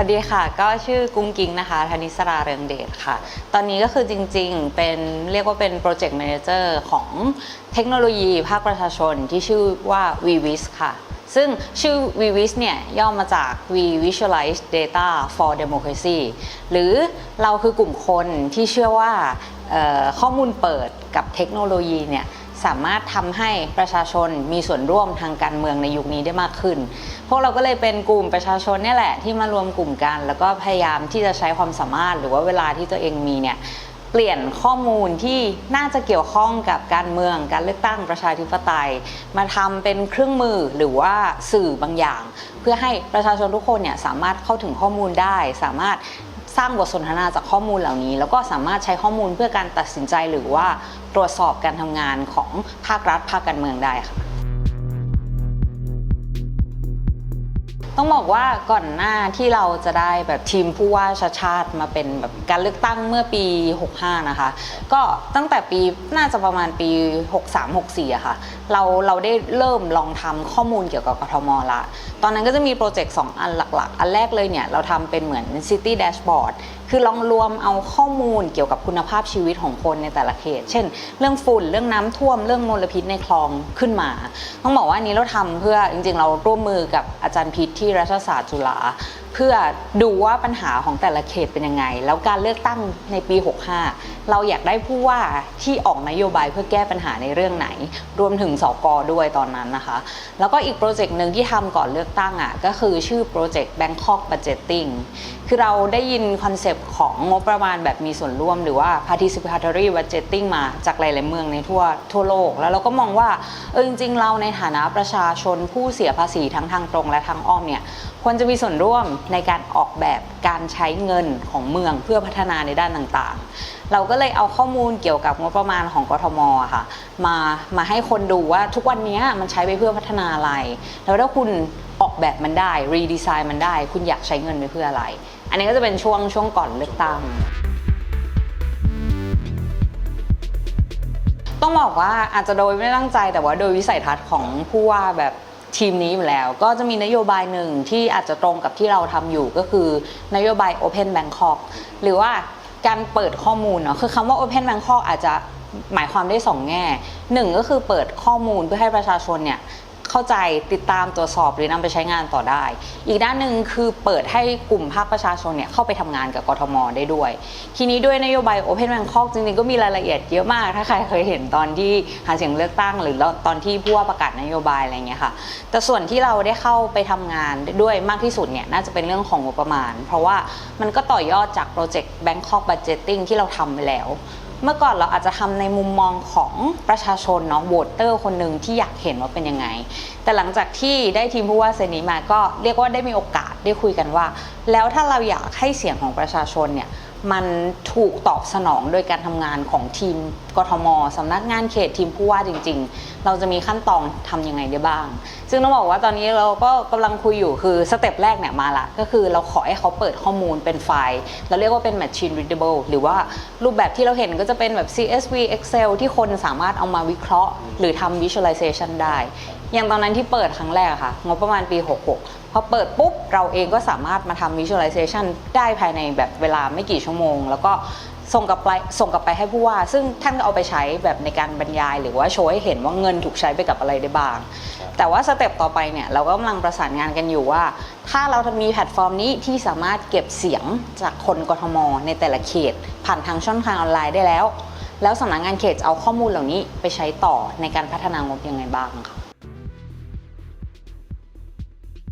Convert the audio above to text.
วัสดีค่ะ ก็ชื่อกุ้งกิ้งนะคะธนิสราเรืองเดชค่ะ ตอนนี้ก็คือจริงๆ เป็นเรียกว่าเป็นโปรเจกต์แมเนเจอร์ของเทคโนโลยีภาคประชาชนที่ชื่อว่า VWIS ค่ะ ซึ่งชื่อ VWIS เนี่ยย่อมาจาก We Visualize Data for Democracy หรือเราคือกลุ่มคนที่เชื่อว่าข้อมูลเปิดกับเทคโนโลยีเนี่ย สามารถทำให้ประชาชนมีส่วนร่วมทางการเมืองในยุคนี้ได้มากขึ้น พวกเราก็เลยเป็นกลุ่มประชาชนนี่แหละที่มารวมกลุ่มกัน แล้วก็พยายามที่จะใช้ความสามารถหรือว่าเวลาที่ตัวเองมีเนี่ยเปลี่ยนข้อมูลที่น่าจะเกี่ยวข้องกับการเมือง การเลือกตั้งประชาธิปไตย มาทำเป็นเครื่องมือหรือว่าสื่อบางอย่าง เพื่อให้ประชาชนทุกคนเนี่ยสามารถเข้าถึงข้อมูลได้ สามารถสร้างบทสนทนาจากข้อมูลเหล่านี้ แล้วก็สามารถใช้ข้อมูลเพื่อการตัดสินใจหรือว่า ตรวจสอบการทำงานของภาครัฐภาคการเมืองได้ค่ะต้องบอกว่าก่อนหน้าที่เราจะได้แบบทีมผู้ว่าชาติชาติมาเป็นแบบการเลือกตั้งเมื่อปี 65 นะคะ ก็ตั้งแต่ปีน่าจะประมาณปี 63-64อะค่ะ เราเราได้เริ่มลองทำข้อมูลเกี่ยวกับกทมละ ตอนนั้นก็จะมีโปรเจกต์ 2 อันหลัก ๆ อันแรกเลยเนี่ย เราทำเป็นเหมือน City Dashboard คือลองรวมเอาข้อมูลเกี่ยวกับคุณภาพชีวิตของคนในแต่ละเขต เช่น เรื่องฝุ่น เรื่องน้ำท่วม เรื่องมลพิษในคลองขึ้นมา ต้องบอกว่านี้เราทำเพื่อจริงๆ เราร่วมมือกับอาจารย์พิษที่รัฐศาสตร์จุฬา เพื่อดูว่าปัญหาของแต่ละเขตเป็นยังไง แล้วการเลือกตั้งในปี 65 เราอยากได้ผู้ว่าที่ออกนโยบายเพื่อแก้ปัญหาในเรื่องไหน รวมถึงสกด้วยตอนนั้นนะคะ แล้วก็อีกโปรเจกต์หนึ่งที่ทำก่อนเลือกตั้งอะก็คือชื่อโปรเจกต์ Bangkok Budgeting คือเราได้ยินคอนเซปต์ของงบประมาณแบบมีส่วนร่วมหรือว่า participatory budgeting มาจากหลายๆเมืองในทั่วทั่วโลก แล้วเราก็มองว่าเออจริงๆ เราในฐานะประชาชนผู้เสียภาษีทั้งทางตรงและทางอ้อมเนี่ยควรจะมีส่วนร่วมในการออกแบบการใช้เงินของเมืองเพื่อพัฒนาในด้านต่างๆ เราก็เลยเอาข้อมูลเกี่ยวกับงบประมาณของกทมค่ะ มามาให้คนดูว่าทุกวันนี้มันใช้ไปเพื่อพัฒนาอะไร แล้วถ้าคุณออกแบบมันได้รีดีไซน์มันได้ คุณอยากใช้เงินไปเพื่ออะไร อันนี้ก็จะเป็นช่วงช่วงก่อนเลือกตั้งต้องบอกว่าอาจจะโดยไม่ตั้งใจแต่ว่าโดยวิสัยทัศน์ของผู้ว่าแบบ ทีมนี้อยู่แล้ว ก็จะมีนโยบายหนึ่งที่อาจจะตรงกับที่เราทำอยู่ก็คือนโยบาย Open Bangkok หรือว่าการเปิดข้อมูลเนาะคือคำว่า Open Bangkok อาจจะหมายความได้สองแง่หนึ่งก็คือเปิดข้อมูลเพื่อให้ประชาชนเนี่ย เข้าใจติดตามตรวจสอบหรือนำไปใช้งานต่อได้ อีกด้านหนึ่งคือเปิดให้กลุ่มภาคประชาชนเนี่ยเข้าไปทำงานกับกทมได้ด้วย ทีนี้ด้วยนโยบาย Open Bangkok จริงๆก็มีรายละเอียดเยอะมาก ถ้าใครเคยเห็นตอนที่หาเสียงเลือกตั้ง หรือตอนที่ผู้ว่าประกาศนโยบายอะไรเงี้ยค่ะแต่ส่วนที่เราได้เข้าไปทำงานด้วยมากที่สุดเนี่ยน่าจะเป็นเรื่องของงบประมาณ เพราะว่ามันก็ต่อยอดจากโปรเจกต์ Bangkok Budgeting ที่เราทำไปแล้ว เมื่อก่อนเราอาจจะทำในมุมมองของประชาชนเนาะโหวตเตอร์คนหนึ่งที่อยากเห็นว่าเป็นยังไง แต่หลังจากที่ได้ทีมผู้ว่าเซนีมาก็เรียกว่าได้มีโอกาสได้คุยกันว่า แล้วถ้าเราอยากให้เสียงของประชาชนเนี่ย มันถูกตอบสนองโดยการทำงานของทีมกทมสำนักงานเขตทีมผู้ว่าจริง ๆ เราจะมีขั้นตอนทำยังไงได้บ้าง ซึ่งต้องบอกว่าตอนนี้เราก็กำลังคุยอยู่คือสเต็ปแรกเนี่ยมาละ ก็คือเราขอให้เขาเปิดข้อมูลเป็นไฟล์ เราเรียกว่าเป็น machine readable หรือว่ารูปแบบที่เราเห็นก็จะเป็นแบบ CSV Excel ที่คนสามารถเอามาวิเคราะห์ หรือทำ visualization ได้อย่างตอนนั้นที่เปิดครั้งแรกค่ะงบประมาณปี 66 อเปิดปุ๊บเราเองก็สามารถมาทำ visualization ได้ภายในแบบเวลาไม่กี่ชั่วโมง แล้วก็ส่งกลับไปส่งกลับไปให้ผู้ว่า ซึ่งท่านก็เอาไปใช้แบบในการบรรยาย หรือว่าโชว์ให้เห็นว่าเงินถูกใช้ไปกับอะไรได้บ้าง แต่ว่าสเต็ปต่อไปเนี่ยเราก็กำลังประสานงานกันอยู่ว่า ถ้าเรามีแพลตฟอร์มนี้ที่สามารถเก็บเสียงจากคนกทม ในแต่ละเขต ผ่านทางช่องทางออนไลน์ได้แล้ว แล้วสำนักงานเขตจะเอาข้อมูลเหล่านี้ไปใช้ต่อในการพัฒนางบยังไงบ้างค่ะ